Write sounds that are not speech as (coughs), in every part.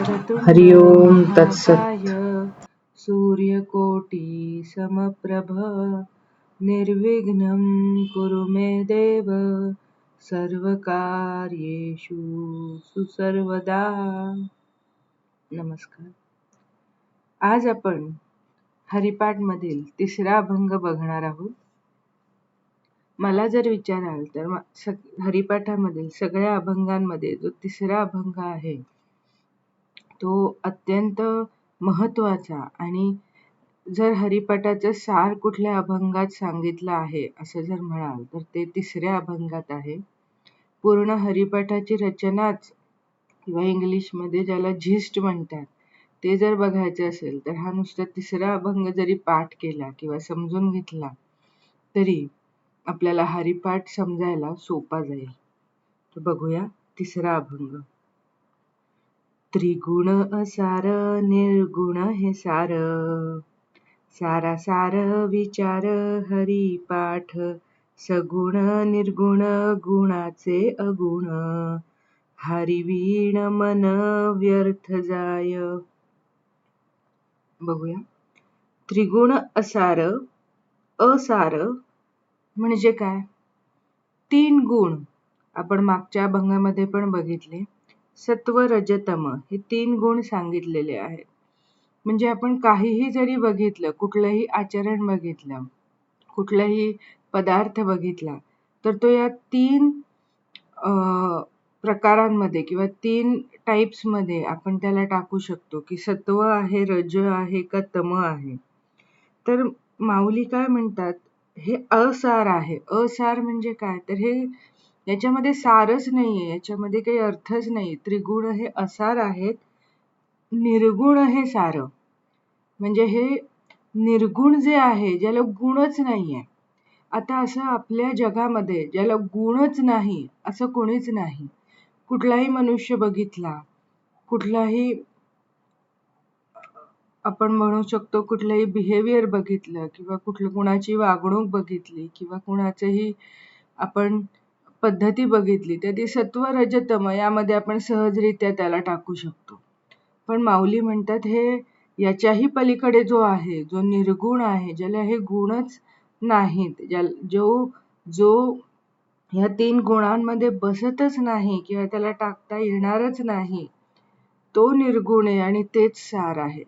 हरि ओम तत्सत महाकाय समप्रभ। निर्विघ्न कुरु मे देव। सर्वकार्येषु सुसर्वदा। नमस्कार। आज आपण हरिपाठ मधील तिसरा अभंग बघणार आहोत. मला जर विचाराल तर हरिपाठामधील सगळ्या अभंगांमध्ये जो तिसरा अभंग आहे तो अत्यंत महत्त्वाचा आणि जर हरिपाठाचं सार कुठल्या अभंगात सांगितलं आहे असं जर म्हणाल तर ते तिसऱ्या अभंगात आहे. पूर्ण हरिपाठाची रचनाच किंवा इंग्लिशमध्ये ज्याला झिस्ट म्हणतात ते जर बघायचं असेल तर हा नुसता तिसरा अभंग जरी पाठ केला किंवा समजून घेतला तरी आपल्याला हरिपाठ समजायला सोपा जाईल. तर बघूया तिसरा अभंग. त्रिगुण असार निर्गुण हे सार सारा सार विचार हरिपाठ. सगुण निर्गुण गुणाचे अगुण. हरिवीण मन व्यर्थ जाय. बघूया. त्रिगुण असार असार म्हणजे काय? तीन गुण आपण मागच्या अभंगामध्ये पण बघितले. सत्व रजतम हे तीन गुण सांगितलेले आहेत. म्हणजे आपण काहीही जरी बघितलं कुठलंही आचरण बघितलं कुठलाही पदार्थ बघितला तर तो या तीन अं, प्रकारांमध्ये किंवा तीन टाइप्समध्ये आपण त्याला टाकू शकतो की सत्व आहे रज आहे का तम आहे. तर माऊली काय म्हणतात? हे असार आहे. असार म्हणजे काय? तर हे याच्यामध्ये सारच नाहीये याच्यामध्ये काही अर्थच नाही त्रिगुण हे असार आहेत निर्गुण हे सार. म्हणजे हे निर्गुण जे आहे ज्याला गुणच नाहीये. आता असं आपल्या जगामध्ये ज्याला गुणच नाही असं कोणीच नाही. कुठलाही मनुष्य बघितला कुठलाही आपण म्हणू शकतो कुठलंही बिहेवियर बघितलं किंवा कुठलं कुणाची वागणूक बघितली किंवा कुणाचंही आपण पद्धती बघितली तर ती सत्व रजतम यामध्ये आपण सहजरित्या त्याला टाकू शकतो. पण माऊली म्हणतात हे याच्याही पलीकडे जो आहे जो निर्गुण आहे ज्याला हे गुणच नाहीत ज्या जो जो ह्या तीन गुणांमध्ये बसतच नाही किंवा त्याला टाकता येणारच नाही तो निर्गुण आहे आणि तेच सार आहे.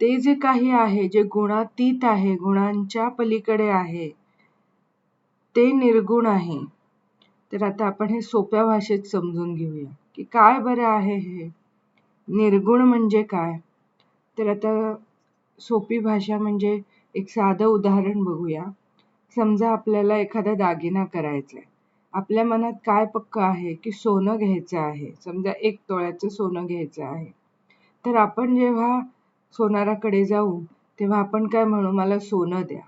ते जे काही आहे जे गुणातीत आहे गुणांच्या पलीकडे आहे ते निर्गुण आहे. तर आता आपण हे सोप्या भाषेत समजून घेऊया. की काय बरं आहे हे? निर्गुण म्हणजे काय? तर आता सोपी भाषा म्हणजे एक साधं उदाहरण बघूया. समजा आपल्याला एखादा दागिना करायचा आहे आपल्या मनात काय पक्क आहे की सोनं घ्यायचं आहे? समजा एक तोळ्याचं सोनं घ्यायचं आहे. तर आपण जेव्हा सोनाराकडे जाऊ तेव्हा आपण काय म्हणू? मला सोनं द्या.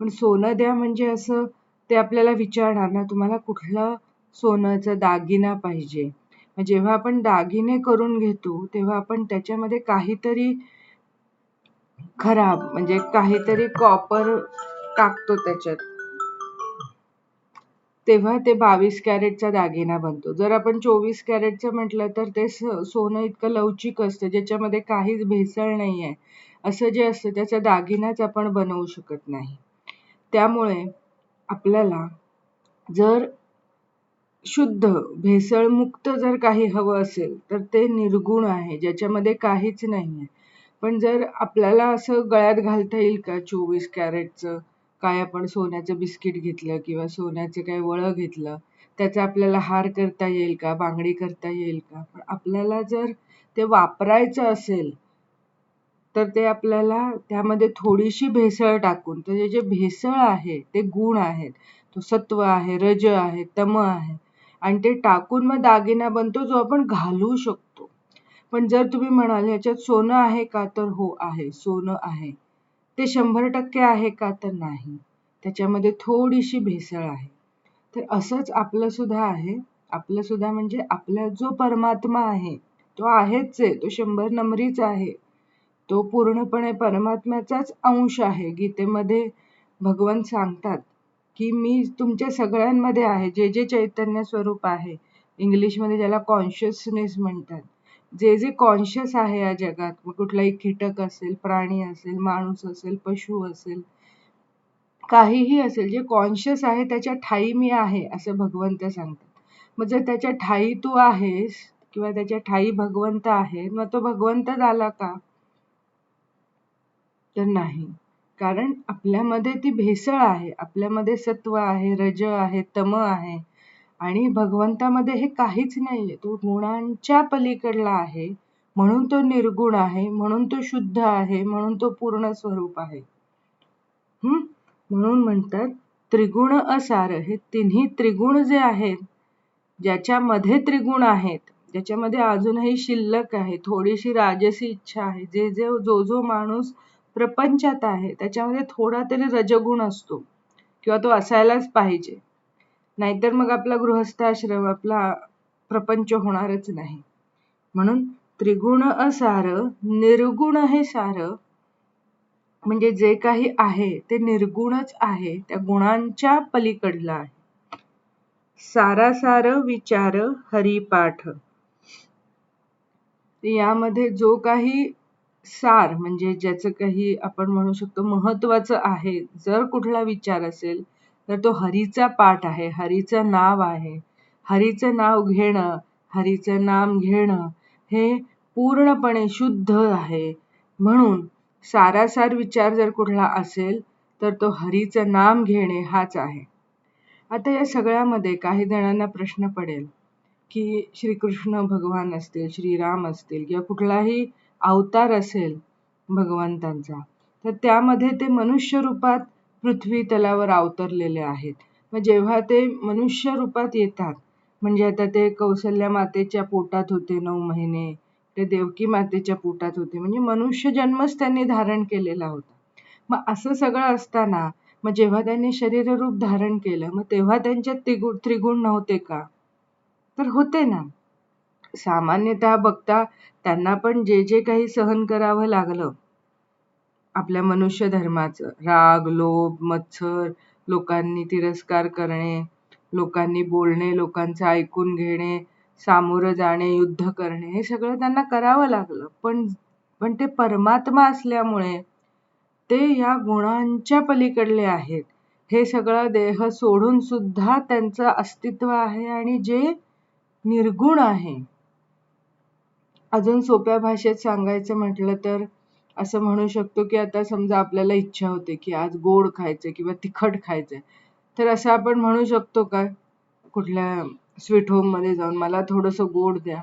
पण सोनं द्या म्हणजे असं ते आपल्याला विचारणार ना तुम्हाला कुठलं सोन्याचा दागिना पाहिजे? मग जेव्हा आपण दागिने करून घेतो तेव्हा आपण त्याच्यामध्ये काहीतरी खराब म्हणजे काहीतरी कॉपर टाकतो त्याच्यात. तेव्हा ते बावीस कॅरेटचा दागिना बनतो. जर आपण चोवीस कॅरेटचं म्हटलं तर ते सोनं इतकं लवचिक असतं ज्याच्यामध्ये काहीच भेसळ नाही आहे असं जे असतं त्याचा दागिनाच आपण बनवू शकत नाही. त्यामुळे आपल्याला जर शुद्ध भेसळमुक्त जर काही हवं असेल तर ते निर्गुण आहे ज्याच्यामध्ये काहीच नाही आहे पण जर आपल्याला असं गळ्यात घालता येईल का चोवीस कॅरेटचं काय आपण सोन्याचं बिस्किट घेतलं किंवा सोन्याचं काय वळं घेतलं त्याचा आपल्याला हार करता येईल का बांगडी करता येईल का? पण आपल्याला जर ते वापरायचं असेल तर ते आपल्याला त्यामध्ये थोडीशी भेसळ टाकून तर जे भेसळ आहे ते गुण आहेत. तो सत्व आहे रज आहे तम आहे. आणि ते टाकून मग दागिना बनतो जो आपण घालू शकतो. पण जर तुम्ही म्हणाल ह्याच्यात सोनं आहे का? तर हो आहे. सोनं आहे. ते शंभर टक्के आहे का? तर नाही. त्याच्यामध्ये थोडीशी भेसळ आहे. तर असंच आपलं सुद्धा आहे. आपलं सुद्धा म्हणजे आपला जो परमात्मा आहे तो आहेच आहे. तो शंभर नंबरीच आहे. तो पूर्णपणे परमात्म्याचाच अंश आहे. गीतेमध्ये भगवान सांगतात की मी तुमच्या सगळ्यांमध्ये आहे. जे जे चैतन्य स्वरूप आहे. इंग्लिशमध्ये ज्याला कॉन्शियसनेस म्हणतात. जे जे कॉन्शियस आहे या जगात मग कुठलाही कीटक असेल प्राणी असेल माणूस असेल पशु असेल काहीही असेल जे कॉन्शियस आहे त्याच्या ठायी मी आहे असं भगवंत सांगतात. मग जर त्याच्या ठायी तू आहेस किंवा त्याच्या ठाई भगवंत आहे मग तो भगवंत झाला का? तर नाही. कारण आपल्यामध्ये ती भेसळ आहे. आपल्यामध्ये सत्व आहे रज आहे तम आहे. आणि भगवंतामध्ये हे काहीच नाहीये. तो गुणांच्या पलीकडला आहे. म्हणून तो निर्गुण आहे. म्हणून तो शुद्ध आहे. म्हणून तो पूर्ण स्वरूप आहे. हम्म म्हणून म्हणतात त्रिगुण असार. हे तिन्ही त्रिगुण जे आहेत ज्याच्यामध्ये त्रिगुण आहेत ज्याच्यामध्ये अजूनही शिल्लक आहे थोडीशी राजसी इच्छा आहे जे जे जो जो माणूस प्रपंचात आहे. त्याच्यामध्ये थोडा तरी रजगुण असतो. किंवा तो असायलाच पाहिजे. नाहीतर मग आपला गृहस्थाश्रम आपला प्रपंच होणारच नाही. म्हणून त्रिगुण असार निर्गुण हे सार म्हणजे जे काही आहे ते निर्गुणच आहे त्या गुणांच्या पलीकडला आहे. सारासार विचार हरिपाठ. यामध्ये जो काही सार म्हणजे ज्याचं काही आपण म्हणू शकतो महत्वाचं आहे जर कुठला विचार असेल तर तो हरीचा पाठ आहे हरीचं नाव आहे. हरीचं नाव घेणं हरीचं नाम घेणं हे पूर्णपणे शुद्ध आहे. म्हणून सारासार विचार जर कुठला असेल तर तो हरीचं नाम घेणे हाच आहे. आता या सगळ्यामध्ये काही जणांना प्रश्न पडेल की श्रीकृष्ण भगवान असतील श्रीराम असतील किंवा कुठलाही अवतार असेल भगवंतांचा. तर त्यामध्ये ते मनुष्य रूपात पृथ्वी तलावर अवतरलेले आहेत. मग जेव्हा ते मनुष्य रूपात येतात म्हणजे आता ते कौशल्या मातेच्या पोटात होते नऊ महिने ते देवकी मातेच्या पोटात होते म्हणजे मनुष्य जन्मच त्यांनी धारण केलेला होता. मग असं सगळं असताना मग जेव्हा त्यांनी शरीररूप धारण केलं मग तेव्हा त्यांच्यात त्रिगुण त्रिगुण नव्हते का? तर होते ना. सामान्यतः बघता त्यांना पण जे जे काही सहन करावं लागलं आपल्या मनुष्य धर्माचं. राग लोभ मत्सर लोकांनी तिरस्कार करणे लोकांनी बोलणे लोकांचं ऐकून घेणे सामोरं जाणे युद्ध करणे हे सगळं त्यांना करावं लागलं. पण पण ते परमात्मा असल्यामुळे ते या गुणांच्या पलीकडले आहेत. हे सगळं देह सोडून सुद्धा त्यांचं अस्तित्व आहे आणि जे निर्गुण आहे. अजून सोप्या भाषेत सांगायचं म्हटलं तर असं म्हणू शकतो की आता समजा आपल्याला इच्छा होते की आज गोड खायचं किंवा तिखट खायचं तर असं आपण म्हणू शकतो का? कुठल्या स्वीट होममध्ये जाऊन मला थोडंसं गोड द्या.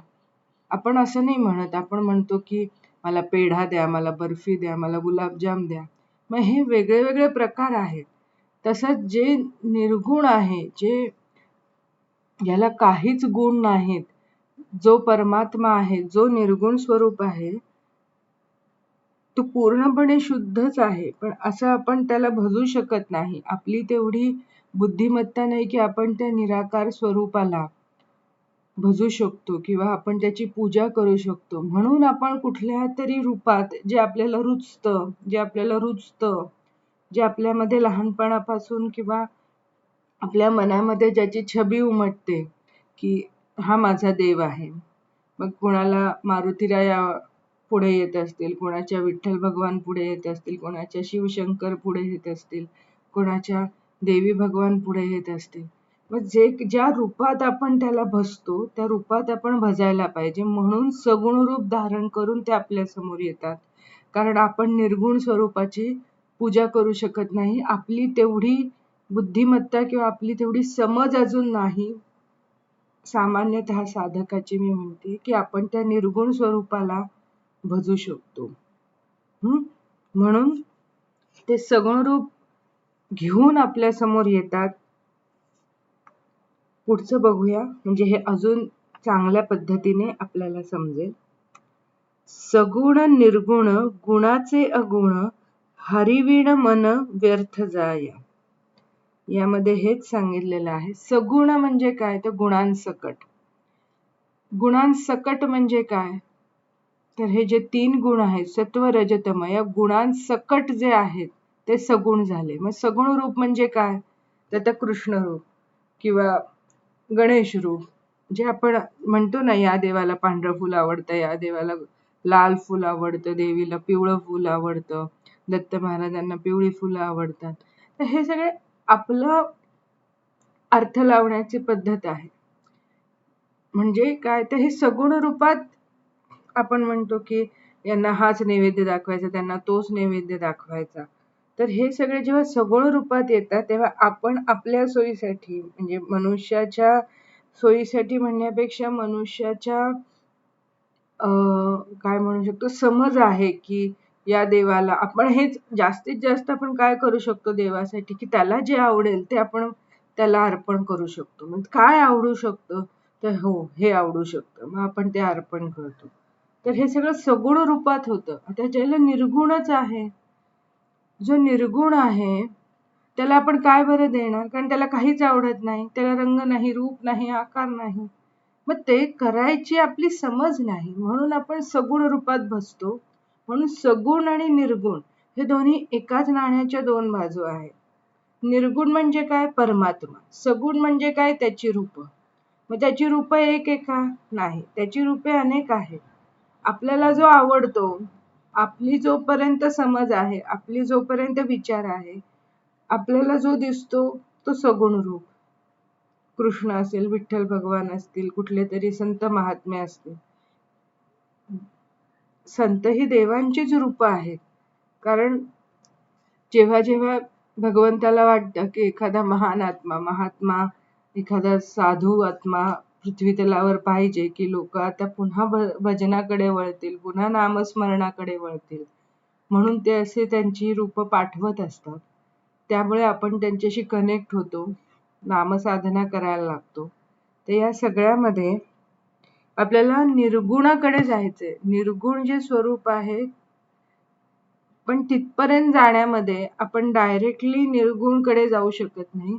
आपण असं नाही म्हणत. आपण म्हणतो की मला पेढा द्या मला बर्फी द्या मला गुलाबजाम द्या. मग हे वेगळे वेगळे प्रकार आहेत. तसंच जे निर्गुण आहे जे याला काहीच गुण नाहीत जो परमात्मा आहे जो निर्गुण स्वरूप आहे तो पूर्णपणे शुद्धच आहे. पण असं आपण त्याला भजू शकत नाही. आपली तेवढी बुद्धिमत्ता नाही की आपण त्या निराकार स्वरूपाला भजू शकतो किंवा आपण त्याची पूजा करू शकतो. म्हणून आपण कुठल्या तरी रूपात जे आपल्याला रुचतं जे आपल्याला रुचतं जे आपल्यामध्ये लहानपणापासून किंवा आपल्या मनामध्ये ज्याची छबी उमटते की हा माझा देव आहे. मग कोणाला मारुतीराया पुढे येत असतील कोणाच्या विठ्ठल भगवान पुढे येत असतील कोणाच्या शिवशंकर पुढे येत असतील कोणाच्या देवी भगवान पुढे येत असतील. मग जे ज्या रूपात आपण त्याला भजतो त्या रूपात आपण भजायला पाहिजे. म्हणून सगुण रूप धारण करून ते आपल्यासमोर येतात. कारण आपण निर्गुण स्वरूपाची पूजा करू शकत नाही. आपली तेवढी बुद्धिमत्ता किंवा आपली तेवढी समज अजून नाही. सामान्यतः साधकाची मी म्हणते की आपण त्या निर्गुण स्वरूपाला भजू शकतो. म्हणून ते सगुण रूप घेऊन आपल्यासमोर येतात. पुढचं बघूया. म्हणजे हे अजून चांगल्या पद्धतीने आपल्याला समजेल. सगुण निर्गुण गुणाचे अगुण हरिविण मन व्यर्थ जाय. यामध्ये हेच सांगितलेलं आहे. सगुण म्हणजे काय? तर गुणांसकट. गुणांसकट म्हणजे काय? तर हे जे तीन गुण आहेत सत्व रजतम या गुणांसकट जे आहेत ते सगुण झाले. मग सगुण रूप म्हणजे काय? तर कृष्ण रूप किंवा गणेश रूप जे आपण म्हणतो ना या देवाला पांढरं फुल आवडतं या देवाला लाल फुल आवडतं देवीला पिवळं फुल आवडतं दत्त महाराजांना पिवळी फुलं आवडतात. तर हे सगळे आपलं अर्थ लावण्याची पद्धत आहे. म्हणजे काय तर हे सगुण रूपात आपण म्हणतो की यांना हाच नैवेद्य दाखवायचा त्यांना तोच नैवेद्य दाखवायचा. तर हे सगळे जेव्हा सगुण रूपात येतात तेव्हा आपण आपल्या सोयीसाठी म्हणजे मनुष्याच्या सोयीसाठी म्हणण्यापेक्षा मनुष्याच्या काय म्हणू शकतो समज आहे की या देवाला. आपण हेच जास्तीत जास्त आपण काय करू शकतो देवासाठी? की त्याला जे आवडेल ते आपण त्याला अर्पण करू शकतो. मग काय आवडू शकतं? तर हो हे आवडू शकतं. मग आपण ते अर्पण करतो. तर हे सगळं सगुण रूपात होतं. आता ज्याला निर्गुणच आहे जो निर्गुण आहे त्याला आपण काय बरं देणार? कारण त्याला काहीच आवडत नाही. त्याला रंग नाही रूप नाही आकार नाही. मग ते करायची आपली समज नाही. म्हणून आपण सगुण रूपात बसतो. म्हणून सगुण आणि निर्गुण हे दोन्ही एकाच नाण्याच्या दोन बाजू आहेत. निर्गुण म्हणजे काय? परमात्मा. सगुण म्हणजे काय? त्याची रूप. मग त्याची रूप एक एका नाही. त्याची रूपे अनेक आहेत. आपल्याला जो आवडतो आपली जोपर्यंत समज आहे आपली जोपर्यंत विचार आहे आपल्याला जो दिसतो तो सगुण रूप. कृष्ण असेल विठ्ठल भगवान असतील कुठले तरी संत महात्मे असतील संत ही देवांचीच रूप आहेत. कारण जेव्हा जेव्हा भगवंताला वाटतं की एखादा महान आत्मा महात्मा एखादा साधू आत्मा पृथ्वी तलावर पाहिजे की लोक आता पुन्हा भजनाकडे वळतील पुन्हा नामस्मरणाकडे वळतील म्हणून ते असे त्यांची रूप पाठवत असतात. त्यामुळे आपण त्यांच्याशी कनेक्ट होतो नामसाधना करायला लागतो. तर या सगळ्यामध्ये आपल्याला निर्गुणाकडे जायचंय. निर्गुण जे स्वरूप आहे पण तिथपर्यंत जाण्यामध्ये आपण डायरेक्टली निर्गुणकडे जाऊ शकत नाही.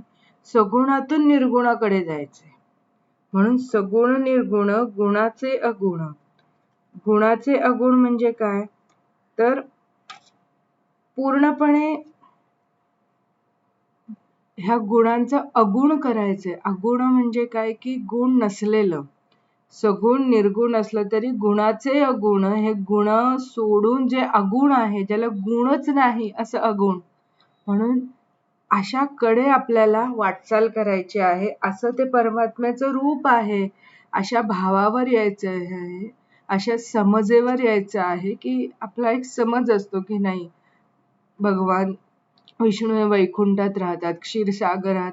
सगुणातून निर्गुणाकडे जायचंय. म्हणून सगुण निर्गुण गुणाचे अगुण. गुणाचे अगुण म्हणजे काय? तर पूर्णपणे ह्या गुणांचं अगुण करायचंय. अगुण म्हणजे काय? की गुण नसलेलं. सगुण निर्गुण असलं तरी गुणाचे अगुण हे गुण सोडून जे अगुण आहे ज्याला गुणच नाही असं अगुण. म्हणून अशा कडे आपल्याला वाटचाल करायची आहे असं ते परमात्म्याचं रूप आहे. अशा भावावर यायचं आहे अशा समजेवर यायचं आहे की आपला एक समज असतो की नाही. भगवान विष्णू हे वैकुंठात राहतात क्षीरसागरात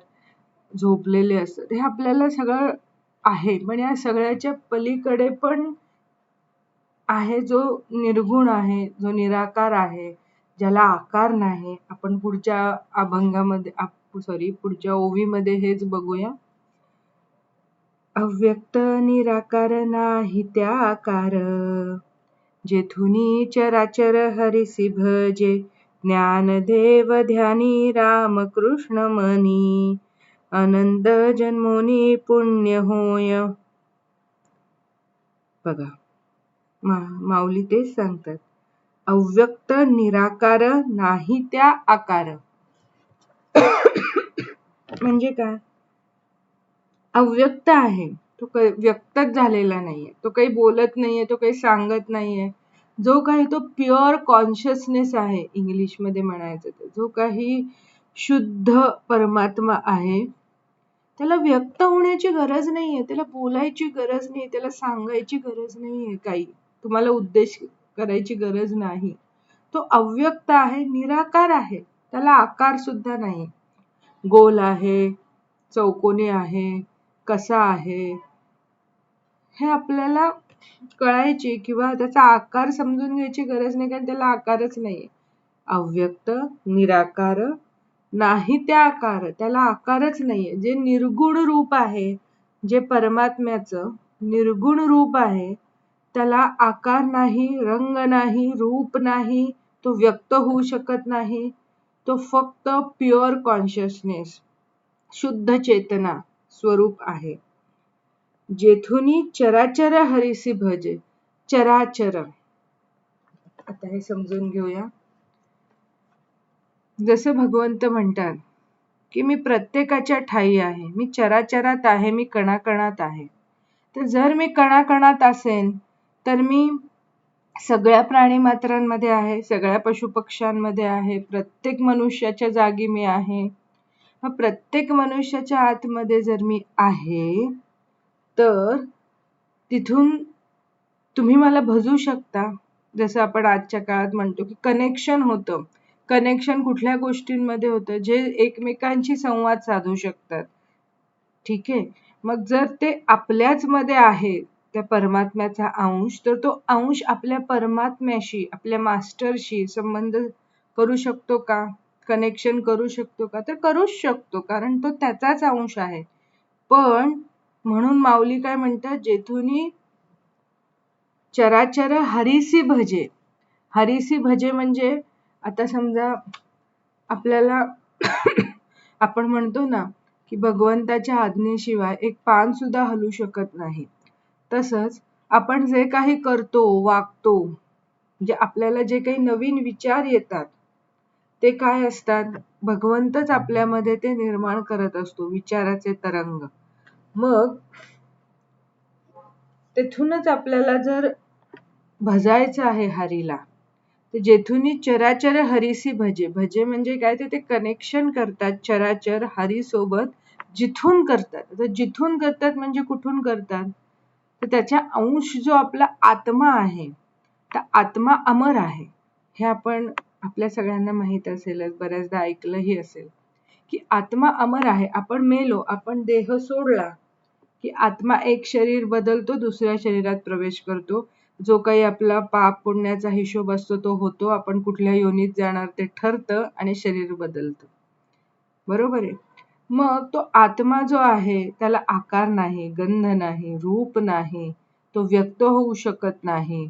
झोपलेले असतात. हे आपल्याला सगळं आहे पण म्हणजे या सगळ्याच्या पलीकडे पण आहे जो निर्गुण आहे जो निराकार आहे ज्याला आकार नाही. आपण पुढच्या अभंगामध्ये सॉरी पुढच्या ओवीमध्ये हेच बघूया. अव्यक्त निराकार नाही त्या आकार. जेथुनी चराचर हरिसी भजे ज्ञानदेव ध्यानी रामकृष्ण मनी. आनंद जन्मोनी पुण्य होय. बघा मा माऊली तेच सांगतात. अव्यक्त निराकार नाही त्या आकार. म्हणजे काय? अव्यक्त आहे. तो व्यक्तच झालेला नाहीये. तो काही बोलत नाहीये तो काही सांगत नाहीये. जो काही तो प्युअर कॉन्शियसनेस आहे इंग्लिशमध्ये म्हणायचं तर. जो काही शुद्ध परमात्मा आहे त्याला व्यक्त होण्याची गरज नाहीये. त्याला बोलायची गरज नाही त्याला सांगायची गरज नाहीये काही. तुम्हाला उद्देश करायची गरज नाही. तो अव्यक्त आहे निराकार आहे. त्याला आकार सुद्धा नाही गोल आहे चौकोनी आहे कसा आहे? हे आपल्याला कळायची किंवा त्याचा आकार समजून घ्यायची गरज नाही कारण त्याला आकारच नाही अव्यक्त निराकार नाही त्या आकार त्याला आकारच नाहीये. जे निर्गुण रूप आहे जे परमात्म्याचं निर्गुण रूप आहे त्याला आकार नाही रंग नाही रूप नाही तो व्यक्त होऊ शकत नाही. तो फक्त प्युअर कॉन्शियसनेस शुद्ध चेतना स्वरूप आहे. जेथुनी चराचर हरिसी भजे चराचर. आता हे समजून घेऊया. जसं भगवंत म्हणतात की मी प्रत्येकाच्या ठाई आहे मी चराचरात आहे मी कणाकणात आहे. तर जर मी कणाकणात असेन तर मी सगळ्या प्राणी मात्रांमध्ये आहे सगळ्या पशुपक्ष्यांमध्ये आहे प्रत्येक मनुष्याच्या जागी मी आहे. मग प्रत्येक मनुष्याच्या आतमध्ये जर मी आहे तर तिथून तुम्ही मला भजू शकता. जसं आपण आजच्या काळात म्हणतो की कनेक्शन होतं. कनेक्शन कुठल्या गोष्टींमध्ये होतं? जे एकमेकांशी संवाद साधू शकतात. ठीक आहे? मग जर ते आपल्याच मध्ये आहे त्या परमात्म्याचा अंश तर तो अंश आपल्या परमात्म्याशी आपल्या मास्टरशी संबंध करू शकतो का? कनेक्शन करू शकतो का? तर करूच शकतो कारण तो त्याचाच अंश आहे. पण म्हणून माऊली काय म्हणतात? जेथुनी चराचर हरीसी भजे. हरीसी भजे म्हणजे आता समजा आपल्याला (coughs) आपण म्हणतो ना की भगवंताच्या आज्ञेशिवाय एक पान सुद्धा हलू शकत नाही. तसंच आपण जे काही करतो वागतो म्हणजे आपल्याला जे काही नवीन विचार येतात ते काय असतात? भगवंतच आपल्यामध्ये ते निर्माण करत असतो विचाराचे तरंग. मग तेथूनच आपल्याला जर भजायचं आहे हरीला तर जेथूनही चराचर हरीसी भजे भजे म्हणजे काय? ते ते कनेक्शन करतात चराचर हरी सोबत जिथून करतात. तर जिथून करतात म्हणजे कुठून करतात? तर त्याचा अंश जो आपला आत्मा आहे तर आत्मा अमर आहे. हे आपण आपल्या सगळ्यांना माहीत असेलच बऱ्याचदा ऐकलंही असेल की आत्मा अमर आहे. आपण मेलो आपण देह सोडला की आत्मा एक शरीर बदलतो दुसऱ्या शरीरात प्रवेश करतो. जो काही आपला पाप पुण्याचा हिशोब असतो तो होतो. आपण कुठल्या योनीत जाणार ते ठरतं आणि शरीर बदलतं. बरोबर आहे? मग तो आत्मा जो आहे त्याला आकार नाही गंध नाही रूप नाही तो व्यक्त होऊ शकत नाही.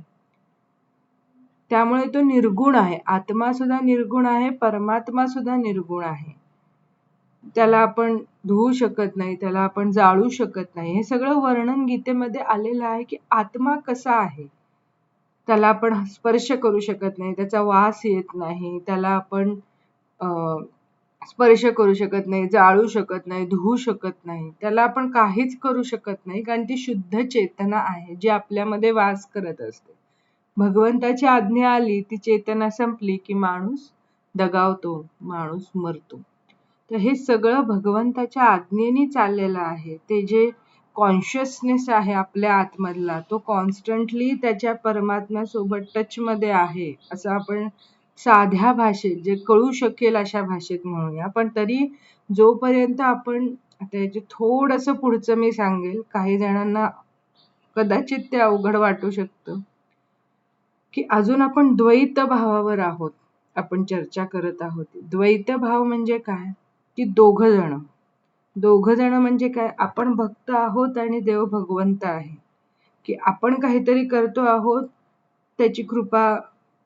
त्यामुळे तो निर्गुण आहे. आत्मा सुद्धा निर्गुण आहे परमात्मा सुद्धा निर्गुण आहे. त्याला आपण धुवू शकत नाही त्याला आपण जाळू शकत नाही. हे सगळं वर्णन गीतेमध्ये आलेलं आहे की आत्मा कसा आहे? त्याला आपण स्पर्श करू शकत नाही त्याचा वास येत नाही त्याला आपण स्पर्श करू शकत नाही जाळू शकत नाही धुवू शकत नाही त्याला आपण काहीच करू शकत नाही कारण ती शुद्ध चेतना आहे जी आपल्यामध्ये वास करत असते. भगवंताची आज्ञा आली ती चेतना संपली की माणूस दगावतो माणूस मरतो. तर हे सगळं भगवंताच्या आज्ञेने चाललेलं आहे. ते जे कॉन्शियसनेस आहे आपल्या आतमधला. तो कॉन्स्टंटली त्याच्या परमात्म्यासोबत टचमध्ये आहे असं आपण साध्या भाषेत जे कळू शकेल अशा भाषेत म्हणूया. पण तरी जोपर्यंत आपण त्याचे थोडंसं पुढचं मी सांगेल काही जणांना कदाचित ते अवघड वाटू शकतं. की अजून आपण द्वैत भावावर आहोत आपण चर्चा करत आहोत. द्वैत भाव म्हणजे काय? की दोघं जण. दोघ जण म्हणजे काय? आपण भक्त आहोत आणि देव भगवंत आहे. की आपण काहीतरी करतो आहोत त्याची कृपा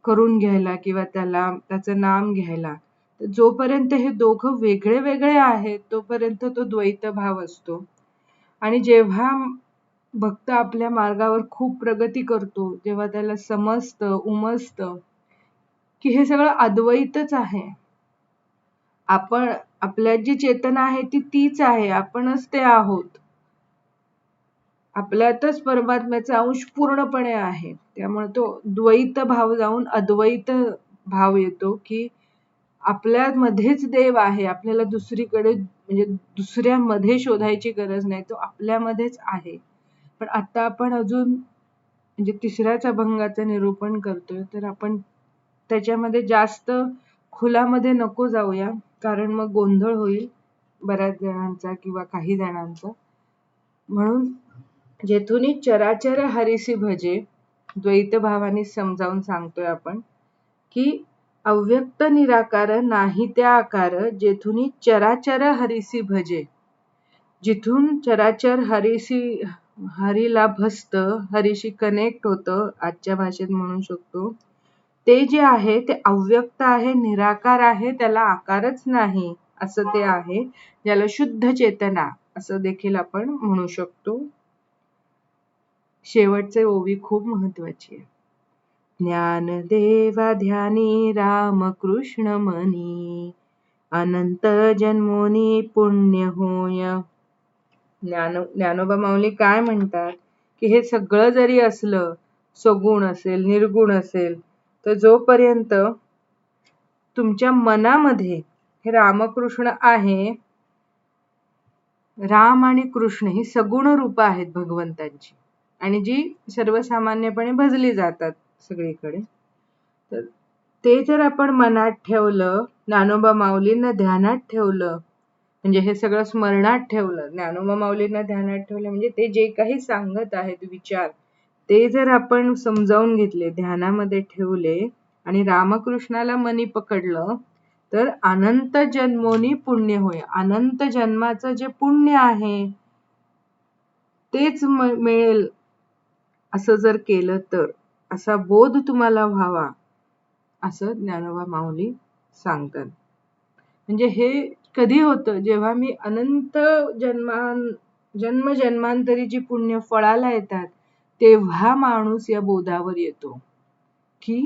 करून घ्यायला किंवा त्याला त्याचं नाम घ्यायला. जोपर्यंत हे दोघं वेगळे वेगळे आहेत तोपर्यंत तो द्वैत भाव असतो. आणि जेव्हा भक्त आपल्या मार्गावर खूप प्रगती करतो जेव्हा त्याला समजतं उमजतं की हे सगळं अद्वैतच आहे. आपण आपल्यात जी चेतना आहे ती तीच आहे आपणच ते आहोत. आपल्यातच परमात्म्याचा अंश पूर्णपणे आहे त्यामुळे तो द्वैत भाव जाऊन अद्वैत भाव येतो की आपल्यामध्येच देव आहे आपल्याला दुसरीकडे म्हणजे दुसऱ्यामध्ये शोधायची गरज नाही तो आपल्यामध्येच आहे. पण आता आपण अजून म्हणजे तिसऱ्याच अभंगाचं निरूपण करतोय तर आपण त्याच्यामध्ये जास्त खुलामध्ये नको जाऊया. कारण मग गोंधळ होईल बऱ्याच जणांचा किंवा काही जणांचा. म्हणून जेथुनी चराचर हरिसी भजे द्वैत भावाने समजावून सांगतोय आपण की अव्यक्त निराकार नाही त्या आकार जेथुनी चराचर हरिसी भजे जिथून चराचर हरिसी हरीला भसतं हरीशी कनेक्ट होतं आजच्या भाषेत म्हणू शकतो. ते जे आहे ते अव्यक्त आहे निराकार आहे त्याला आकारच नाही असं ते आहे ज्याला शुद्ध चेतना असं देखील आपण म्हणू शकतो. शेवटचे ओवी खूप महत्वाची आहे. ज्ञानदेवा ध्यानी रामकृष्ण मनी अनंत जन्मोनी पुण्य होय. ज्ञान ज्ञानोबा माऊली काय म्हणतात? की हे सगळं जरी असलं सगुण असेल निर्गुण असेल तर जोपर्यंत तुमच्या मनामध्ये हे रामकृष्ण आहे राम आणि कृष्ण ही सगुण रूप आहेत भगवंतांची. आणि जी सर्वसामान्यपणे भजली जातात सगळीकडे. तर ते जर आपण मनात ठेवलं ज्ञानोबा माऊलींना ध्यानात ठेवलं म्हणजे हे सगळं स्मरणात ठेवलं ज्ञानोबा माऊलींना ध्यानात ठेवलं म्हणजे ते जे काही सांगत आहेत विचार ते जर आपण समजावून घेतले ध्यानामध्ये ठेवले आणि रामकृष्णाला मनी पकडलं तर अनंत जन्मोनी पुण्य होय. अनंत जन्माचं जे पुण्य आहे तेच मिळेल असं जर केलं तर असा बोध तुम्हाला व्हावा असं ज्ञानोबा माऊली सांगतात. म्हणजे हे कधी होतं? जेव्हा मी अनंत जन्मान जन्म जन्मांतरी जी पुण्य फळाला येतात तेव्हा माणूस या बोधावर येतो की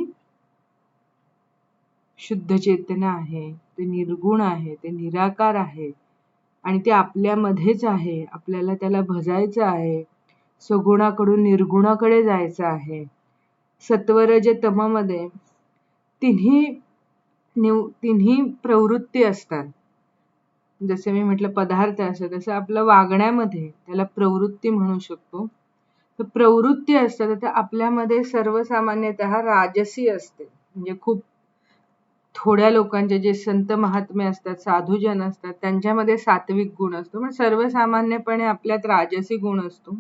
शुद्ध चेतना आहे ते निर्गुण आहे ते निराकार आहे आणि ते आपल्यामध्येच आहे. आपल्याला त्याला भजायचं आहे. सगुणाकडून निर्गुणाकडे जायचं आहे. सत्वरज तमामध्ये तिन्ही निव तिन्ही प्रवृत्ती असतात. जसे मी म्हटलं पदार्थ असं तसं आपलं वागण्यामध्ये त्याला प्रवृत्ती म्हणू शकतो. प्रवृत्ती असतात तर आपल्यामध्ये सर्वसामान्यत राजसी असते. म्हणजे खूप थोड्या लोकांचे जे संत महात्मे असतात साधूजन असतात त्यांच्यामध्ये सात्विक गुण असतो. पण सर्वसामान्यपणे आपल्यात राजसी गुण असतो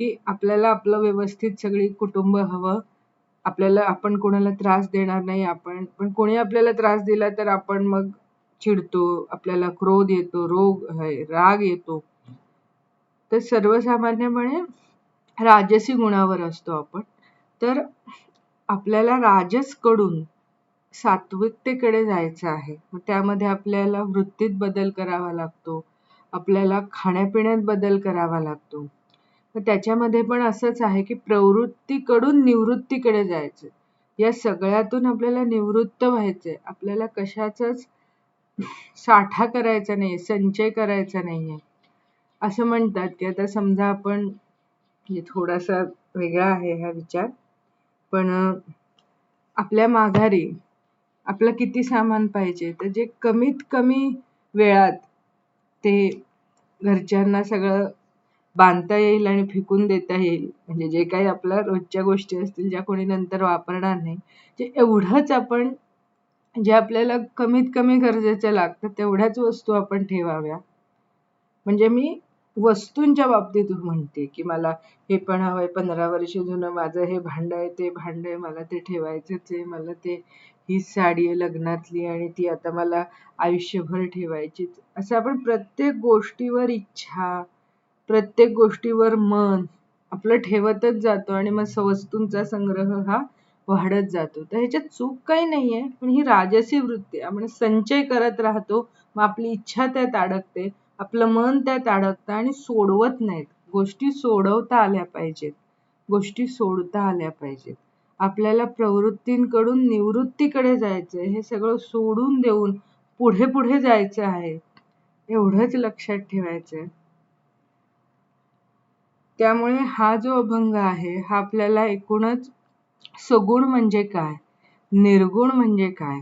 की आपल्याला आपलं व्यवस्थित सगळी कुटुंब हवं. आपल्याला आपण कोणाला त्रास देणार नाही आपण. पण कोणी आपल्याला त्रास दिला तर आपण मग चिडतो आपल्याला क्रोध येतो रोग राग येतो. तर सर्वसामान्यपणे राजसी गुणावर असतो आपण. तर आपल्याला राजसकडून सात्विकतेकडे जायचं आहे. मग त्यामध्ये आपल्याला वृत्तीत बदल करावा लागतो. आपल्याला खाण्यापिण्यात बदल करावा लागतो. तर त्याच्यामध्ये पण असंच आहे की प्रवृत्तीकडून निवृत्तीकडे जायचं. या सगळ्यातून आपल्याला निवृत्त व्हायचंय. आपल्याला कशाचाच साठा करायचा नाही संचय करायचा नाहीये. असं म्हणतात की आता समजा आपण थोडासा वेगळा आहे हा विचार. पण आपल्या माघारी आपलं किती सामान पाहिजे तर जे कमीत कमी वेळात ते घरच्यांना सगळं बांधता येईल आणि फेकून देता येईल. म्हणजे जे काही आपल्या रोजच्या गोष्टी असतील ज्या कोणी नंतर वापरणार नाही जे एवढंच आपण जे आपल्याला कमीत कमी गरजेचं लागतं तेवढ्याच वस्तू आपण ठेवाव्या. म्हणजे मी वस्तूंच्या बाबतीत म्हणते की मला हे पण हवंय पंधरा वर्ष जुनं माझं हे भांड आहे ते भांड आहे मला ते ठेवायचंच आहे मला ते ही साडी आहे लग्नातली आणि ती आता मला आयुष्यभर ठेवायचीच. असं आपण प्रत्येक गोष्टीवर इच्छा प्रत्येक गोष्टीवर मन आपलं ठेवतच जातो आणि मग वस्तूंचा संग्रह हा वाढत जातो. तर ह्याच्यात चूक काही नाहीये पण ही राजसी वृत्ती आपण संचय करत राहतो मग आपली इच्छा त्यात अडकते. आपलं मन त्यात अडकतं आणि सोडवत नाहीत. गोष्टी सोडवता आल्या पाहिजेत. गोष्टी सोडता आल्या पाहिजेत. आपल्याला प्रवृत्तींकडून निवृत्तीकडे जायचंय हे सगळं सोडून देऊन पुढे पुढे जायचं आहे एवढंच लक्षात ठेवायचंय. त्यामुळे हा जो अभंग आहे हा आपल्याला एकूणच सगुण म्हणजे काय? निर्गुण म्हणजे काय?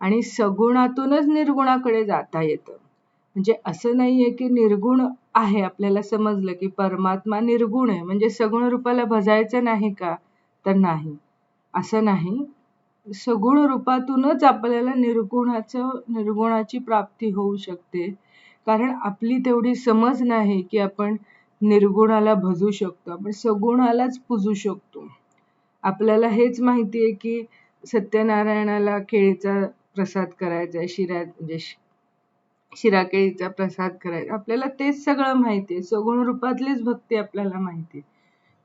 आणि सगुणातूनच निर्गुणाकडे जाता येतं. म्हणजे असं नाहीये की निर्गुण आहे आपल्याला समजलं की परमात्मा निर्गुण आहे. म्हणजे सगुण रूपाला भजायचं नाही का? तर नाही. असं नाही. सगुण रूपातूनच आपल्याला निर्गुणाचं निर्गुणाची प्राप्ती होऊ शकते. कारण आपली तेवढी समज नाही की आपण निर्गुणाला भजू शकतो. आपण सगुणालाच पूजू शकतो. आपल्याला हेच माहिती आहे की सत्यनारायणाला केळीचा प्रसाद करायचा आहे शिरा म्हणजे शिराकेळीचा प्रसाद करायचा. आपल्याला तेच सगळं माहिती आहे. सगुण रूपातलीच भक्ती आपल्याला माहिती आहे.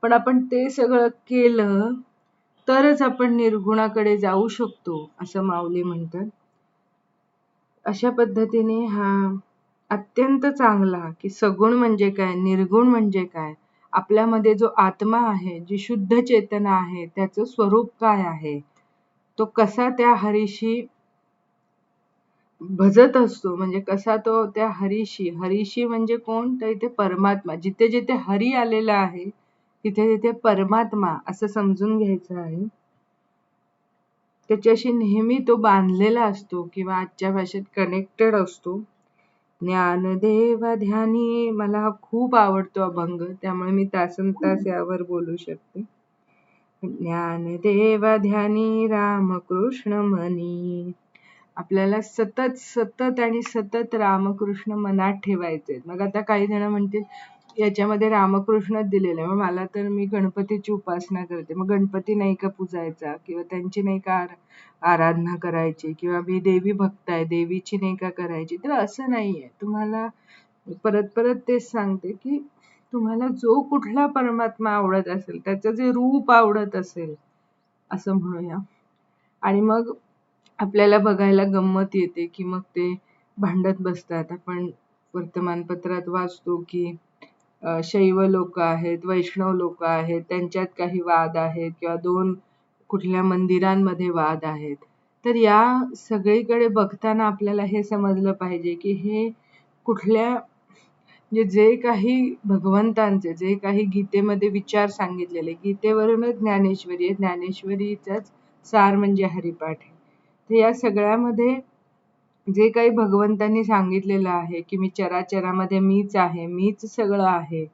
पण आपण ते सगळं केलं तरच आपण निर्गुणाकडे जाऊ शकतो असं माऊली म्हणतात. अशा पद्धतीने हा अत्यंत चांगला की सगुण म्हणजे काय निर्गुण म्हणजे काय आपल्यामध्ये जो आत्मा आहे जी शुद्ध चेतना आहे त्याचं स्वरूप काय आहे तो कसा त्या हरीशी भजत असतो. म्हणजे कसा तो त्या हरीशी हरीशी म्हणजे कोण? तर इथे परमात्मा. जिथे जिथे हरी आलेला आहे तिथे तिथे परमात्मा असं समजून घ्यायचं आहे. त्याच्याशी नेहमी तो बांधलेला असतो किंवा आजच्या भाषेत कनेक्टेड असतो. ज्ञानदेव ध्यानी मला हा खूप आवडतो अभंग. त्यामुळे मी तासन तास यावर बोलू शकते. ज्ञानदेव ध्यानी रामकृष्ण मनी. आपल्याला सतत सतत आणि सतत रामकृष्ण मनात ठेवायचे मग आता काही जण म्हणतील याच्यामध्ये रामकृष्णच दिलेलं आहे. मग मला तर मी गणपतीची उपासना करते. मग गणपती नाही का पूजायचा? किंवा त्यांची नाही का आराधना करायची? किंवा मी देवी भक्त आहे देवीची नाही का करायची? तर असं नाही आहे तुम्हाला परत परत तेच सांगते की तुम्हाला जो कुठला परमात्मा आवडत असेल त्याचं जे रूप आवडत असेल असं म्हणूया. आणि मग आपल्याला बघायला गंमत येते की मग ते भांडत बसतात. आपण वर्तमानपत्रात वाचतो की शैव लोक आहेत वैष्णव लोक आहेत त्यांच्यात काही वाद आहेत किंवा दोन कुठल्या मंदिरांमध्ये वाद आहेत. तर या सगळीकडे बघताना आपल्याला हे समजलं पाहिजे की हे कुठल्या म्हणजे जे काही भगवंतांचे जे काही गीतेमध्ये विचार सांगितलेले गीतेवरूनच ज्ञानेश्वरी आहे. ज्ञानेश्वरीचाच सार म्हणजे हरिपाठ आहे. तर या सगळ्यामध्ये जे काही भगवंतांनी सांगितलेलं आहे की मी चराचरामध्ये मीच आहे मीच सगळं आहे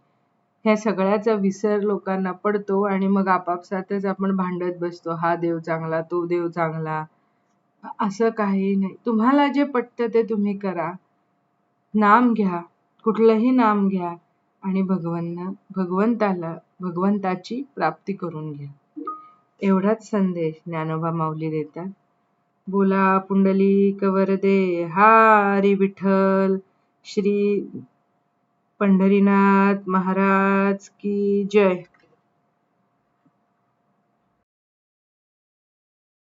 ह्या सगळ्याचा विसर लोकांना पडतो आणि मग आपापसातच आपण भांडत बसतो हा देव चांगला तो देव चांगला. असं काही नाही. तुम्हाला जे पटतं ते तुम्ही करा. नाम घ्या. कुठलंही नाम घ्या आणि भगवंना भगवंताला भगवंताची प्राप्ती करून घ्या. एवढाच संदेश ज्ञानोबा माऊली देतात. बोला पुंडलिक वरदे हरी विठ्ठल श्री पंढरीनाथ महाराज की जय.